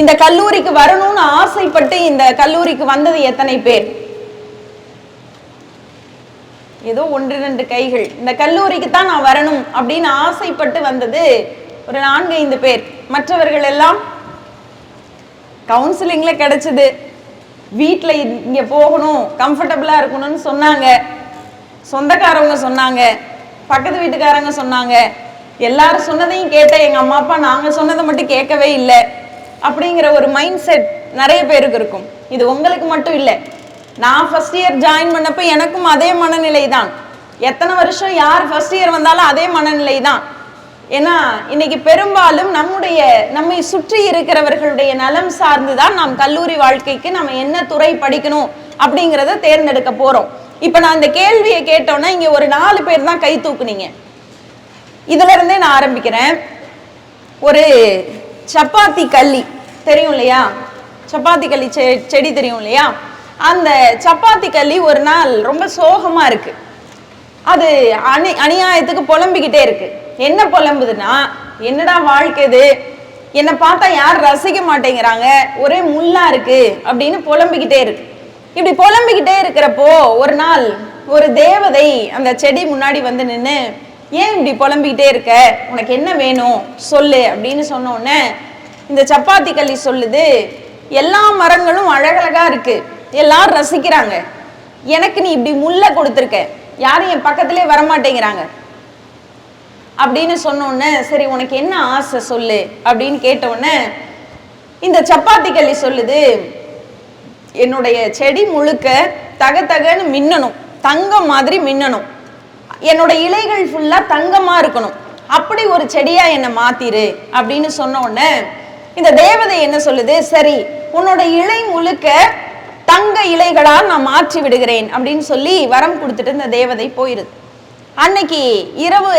இந்த கல்லூரிக்கு வரணும்னு ஆசைப்பட்டு இந்த கல்லூரிக்கு வந்தது எத்தனை பேர்? ஏதோ ஒன்று ரெண்டு கைகள். இந்த கல்லூரிக்கு தான் நான் வரணும் அப்படின்னு ஆசைப்பட்டு வந்தது ஒரு நான்கு ஐந்து பேர். மற்றவர்கள் எல்லாம் கவுன்சிலிங்ல கிடைச்சது. வீட்டில் இங்க போகணும் கம்ஃபர்டபுளா இருக்கணும்னு சொன்னாங்க. சொந்தக்காரவங்க சொன்னாங்க. பக்கத்து வீட்டுக்காரங்க சொன்னாங்க. எல்லாரும் சொன்னதையும் கேட்ட எங்க அம்மா அப்பா நாங்க சொன்னதை மட்டும் கேட்கவே இல்லை. அப்படிங்கிற ஒரு மைண்ட் செட் நிறைய பேருக்கு இருக்கும். இது உங்களுக்கு மட்டும் இல்லை. நான் ஃபர்ஸ்ட் இயர் ஜாயின் பண்ணப்ப எனக்கும் அதே மனநிலை தான் எத்தனை வருஷம் யார் ஃபர்ஸ்ட் இயர் வந்தாலும் அதே மனநிலை தான் ஏன்னா இன்னைக்கு பெரும்பாலும் நம்முடைய நம்மை சுற்றி இருக்கிறவர்களுடைய நலம் சார்ந்து தான் நாம் கல்லூரி வாழ்க்கைக்கு நம்ம என்ன துறை படிக்கணும் அப்படிங்கிறத தேர்ந்தெடுக்க போறோம். இப்ப நான் இந்த கேள்வியை கேட்டோன்னா இங்க ஒரு நாலு பேர் தான் கை தூக்குனீங்க. இதுல இருந்தே நான் ஆரம்பிக்கிறேன். ஒரு சப்பாத்தி கள்ளி. தெரியும் இல்லையா? சப்பாத்தி கள்ளி செ- செடி தெரியும் இல்லையா? அந்த சப்பாத்தி கள்ளி ஒரு நாள் ரொம்ப சோகமா இருக்கு. அது அணி அநியாயத்துக்கு புலம்பிக்கிட்டே இருக்கு. என்ன புலம்புதுன்னா என்னடா வாழ்க்கை இது? என்னை பார்த்தா யாரும் ரசிக்க மாட்டேங்கிறாங்க. ஒரே முள்ளா இருக்கு அப்படின்னு புலம்பிக்கிட்டே இருக்கு. இப்படி புலம்பிக்கிட்டே இருக்கிறப்போ ஒரு நாள் ஒரு தேவதை அந்த செடி முன்னாடி வந்து நின்று ஏன் இப்படி புலம்பிக்கிட்டே இருக்க? உனக்கு என்ன வேணும்? சொல்லு அப்படின்னு சொன்னோன்ன இந்த சப்பாத்தி களி சொல்லுது எல்லா மரங்களும் அழகழகா இருக்கு. எல்லாரும் ரசிக்கிறாங்க. எனக்கு நீ இப்படி முல்லை கொடுத்துருக்க. யாரும் என் பக்கத்திலே வரமாட்டேங்கிறாங்க. அப்படின்னு சொன்ன சரி உனக்கு என்ன ஆசை சொல்லு அப்படின்னு கேட்ட இந்த சப்பாத்தி களி சொல்லுது என்னுடைய செடி முழுக்க தக தகன்னு மின்னணும். தங்கம் மாதிரி மின்னணும். என்னோட இலைகள் ஃபுல்லா தங்கமா இருக்கணும். அப்படி ஒரு செடியா என்னை மாத்திரு அப்படின்னு சொன்ன உடனே இந்த தேவதை என்ன சொல்லுது? சரி உன்னோட இலை முழுக்க தங்க இலைகளா நான் மாற்றி விடுகிறேன் அப்படின்னு சொல்லி வரம் கொடுத்துட்டு இந்த தேவதை போயிருது அன்னைக்கு இரவு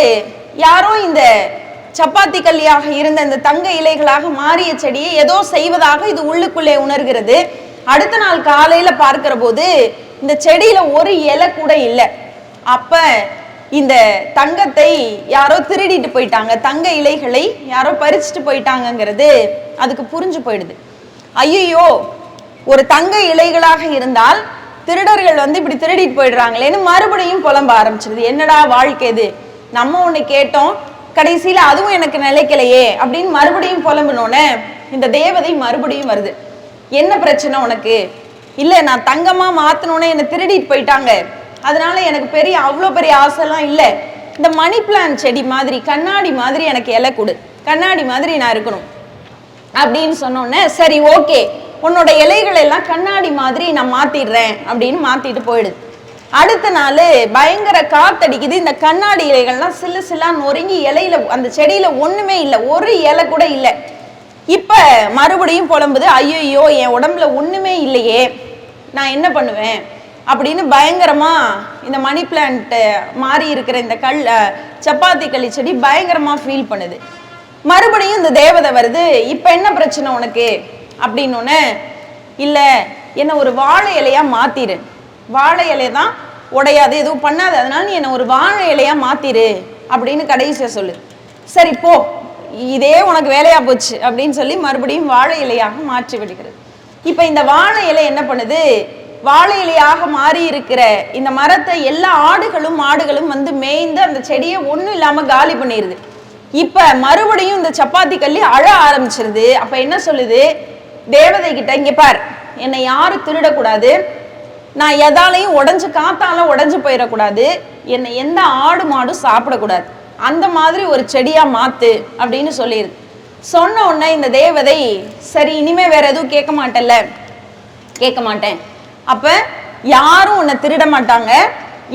யாரோ இந்த சப்பாத்தி கல்லியாக இருந்த இந்த தங்க இலைகளாக மாறிய செடியை ஏதோ செய்வதாக இது உள்ளுக்குள்ளே உணர்கிறது. அடுத்த நாள் காலையில பார்க்கிற போது இந்த செடியில ஒரு இலை கூட இல்லை. அப்ப இந்த தங்கத்தை யாரோ திருடிட்டு போயிட்டாங்க. தங்க இலைகளை யாரோ பறிச்சுட்டு போயிட்டாங்கங்கிறது அதுக்கு புரிஞ்சு போயிடுது. ஐயோ ஒரு தங்க இலைகளாக இருந்தால் திருடர்கள் வந்து இப்படி திருடிட்டு போயிடுறாங்களேன்னு மறுபடியும் புலம்ப ஆரம்பிச்சிருது. என்னடா வாழ்க்கை இது? நம்ம ஒண்ணு கேட்டோம் கடைசியில அதுவும் எனக்கு நிலைக்கலையே அப்படின்னு மறுபடியும் புலம்பினோன்னே இந்த தேவதை மறுபடியும் வருது. என்ன பிரச்சனை உனக்கு? இல்ல நான் தங்கமா மாத்தணும்னு என்னை திருடிட்டு போயிட்டாங்க. அதனால எனக்கு பெரிய அவ்வளோ பெரிய ஆசைலாம் இல்லை. இந்த மணி பிளான் செடி மாதிரி கண்ணாடி மாதிரி எனக்கு இலை கொடு. கண்ணாடி மாதிரி நான் இருக்கணும். அப்படின்னு சொன்னோன்னே சரி ஓகே. உன்னோட இலைகள் எல்லாம் கண்ணாடி மாதிரி நான் மாத்திடுறேன் அப்படின்னு மாத்திட்டு போயிடுது அடுத்த நாள் பயங்கர காத்தடிக்குது. இந்த கண்ணாடி இலைகள்லாம் சில்லு சில்லா நொறுங்கி இலையில அந்த செடியில ஒண்ணுமே இல்லை. ஒரு இலை கூட இல்லை. இப்ப மறுபடியும் புலம்புது. ஐயோ என் உடம்புல ஒண்ணுமே இல்லையே. நான் என்ன பண்ணுவேன்? அப்படின்னு பயங்கரமா இந்த மணி பிளான்ட் மாறி இருக்கிற இந்த கல் சப்பாத்தி களி செடி பயங்கரமா ஃபீல் பண்ணுது. மறுபடியும் இந்த தேவதை வருது இப்ப என்ன பிரச்சனை உனக்கு? அப்படின்னு இல்ல என்ன ஒரு வாழை இலையா மாத்திரு. வாழை இலையை தான் உடையாது எதுவும் பண்ணாது அதனால நீ என்ன ஒரு வாழை இலையா மாத்திரு. அப்படின்னு கடைசியா சொல்லு. சரி போ. இதே உனக்கு வேலையா போச்சு. அப்படின்னு சொல்லி மறுபடியும் வாழை இலையாக மாற்றி விடுகிறது. இப்ப இந்த வாழை இலை என்ன பண்ணுது? வாழை இலையாக மாறி இருக்கிற இந்த மரத்தை எல்லா ஆடுகளும் மாடுகளும் வந்து மேய்ந்து அந்த செடியை ஒன்றும் இல்லாமல் காலி பண்ணிடுது இப்போ மறுபடியும் இந்த சப்பாத்தி கல்லி அழ ஆரம்பிச்சிருது. அப்போ என்ன சொல்லுது? தேவதை கிட்ட இங்கே பார் என்னை யாரும் திருடக்கூடாது. நான் எதாலையும் உடஞ்சு காத்தால உடஞ்சு போயிடக்கூடாது. என்னை எந்த ஆடு மாடும் சாப்பிடக்கூடாது. அந்த மாதிரி ஒரு செடியாக மாற்று அப்படின்னு சொல்லிடுது சொன்ன உடனே இந்த தேவதை சரி இனிமே வேற எதுவும் கேட்க மாட்டேல்ல கேட்க மாட்டேன். அப்போ யாரும் உன்னை திருட மாட்டாங்க.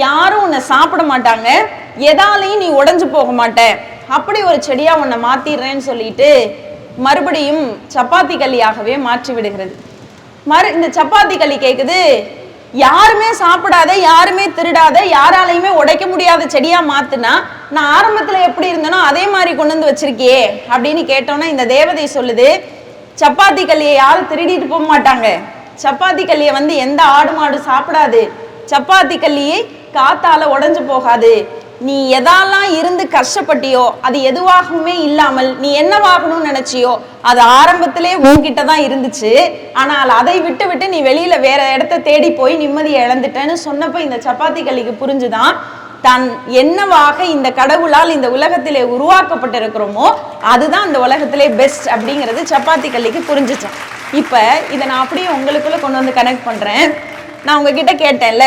யாரும் உன்னை சாப்பிட மாட்டாங்க. எதாலையும் நீ உடஞ்சு போக மாட்ட. அப்படி ஒரு செடியாக உன்னை மாத்திடுறேன்னு சொல்லிட்டு மறுபடியும் சப்பாத்தி களியாகவே மாற்றி விடுகிறது. மறு இந்த சப்பாத்தி களி கேட்குது யாருமே சாப்பிடாத யாருமே திருடாத யாராலையுமே உடைக்க முடியாத செடியா மாத்துனா நான் ஆரம்பத்துல எப்படி இருந்தனோ அதே மாதிரி கொண்டு வந்து வச்சிருக்கியே அப்படின்னு கேட்டோன்னா இந்த தேவதை சொல்லுது சப்பாத்தி களியை யாரும் திருடிட்டு போக மாட்டாங்க. சப்பாத்தி கல்லியை வந்து எந்த ஆடு மாடு சாப்பிடாது. சப்பாத்தி கல்லியே காத்தால உடைஞ்சு போகாது. நீ எதாலாம் இருந்து கஷ்டப்பட்டியோ அது எதுவாகவுமே இல்லாமல் நீ என்னவாகணும்னு நினைச்சியோ அது ஆரம்பத்திலே உன்கிட்ட தான் இருந்துச்சு. ஆனால் அதை விட்டு விட்டு நீ வெளியில வேற இடத்த தேடி போய் நிம்மதியை இழந்துட்டேன்னு சொன்னப்ப இந்த சப்பாத்தி கல்லிக்கு புரிஞ்சுதான் தன் என்னவாக இந்த கடவுளால் இந்த உலகத்திலே உருவாக்கப்பட்டிருக்கிறோமோ அதுதான் இந்த உலகத்திலே பெஸ்ட் அப்படிங்கிறது சப்பாத்தி கல்லிக்கு புரிஞ்சுச்சான் இப்போ இதை நான் அப்படியே உங்களுக்குள்ள கொண்டு வந்து கனெக்ட் பண்றேன். நான் உங்ககிட்ட கேட்டேன்ல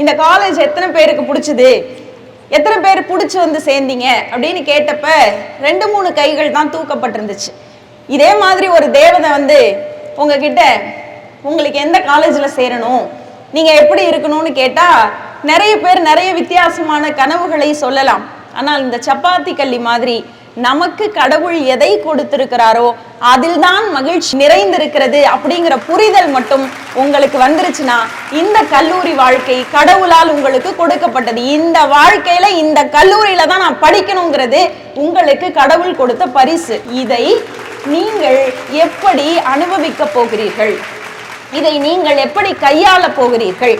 இந்த காலேஜ் எத்தனை பேருக்கு பிடிச்சது? எத்தனை பேர் பிடிச்சி வந்து சேர்ந்தீங்க? அப்படின்னு கேட்டப்ப ரெண்டு மூணு கைகள் தான் தூக்கப்பட்டிருந்துச்சு. இதே மாதிரி ஒரு தேவதை வந்து உங்ககிட்ட உங்களுக்கு எந்த காலேஜில் சேரணும்? நீங்கள் எப்படி இருக்கணும்னு கேட்டால் நிறைய பேர் நிறைய வித்தியாசமான கனவுகளை சொல்லலாம். ஆனால் இந்த சப்பாத்தி கள்ளி மாதிரி நமக்கு கடவுள் எதை கொடுத்திருக்கிறாரோ அதில்தான் மகிழ்ச்சி நிறைந்திருக்கிறது அப்படிங்கிற புரிதல் மட்டும் உங்களுக்கு வந்துருச்சுன்னா இந்த கல்லூரி வாழ்க்கை கடவுளால் உங்களுக்கு கொடுக்கப்பட்டது. இந்த வாழ்க்கையில இந்த கல்லூரியில தான் நான் படிக்கணுங்கிறது உங்களுக்கு கடவுள் கொடுத்த பரிசு. இதை நீங்கள் எப்படி அனுபவிக்க போகிறீர்கள்? இதை நீங்கள் எப்படி கையாள போகிறீர்கள்?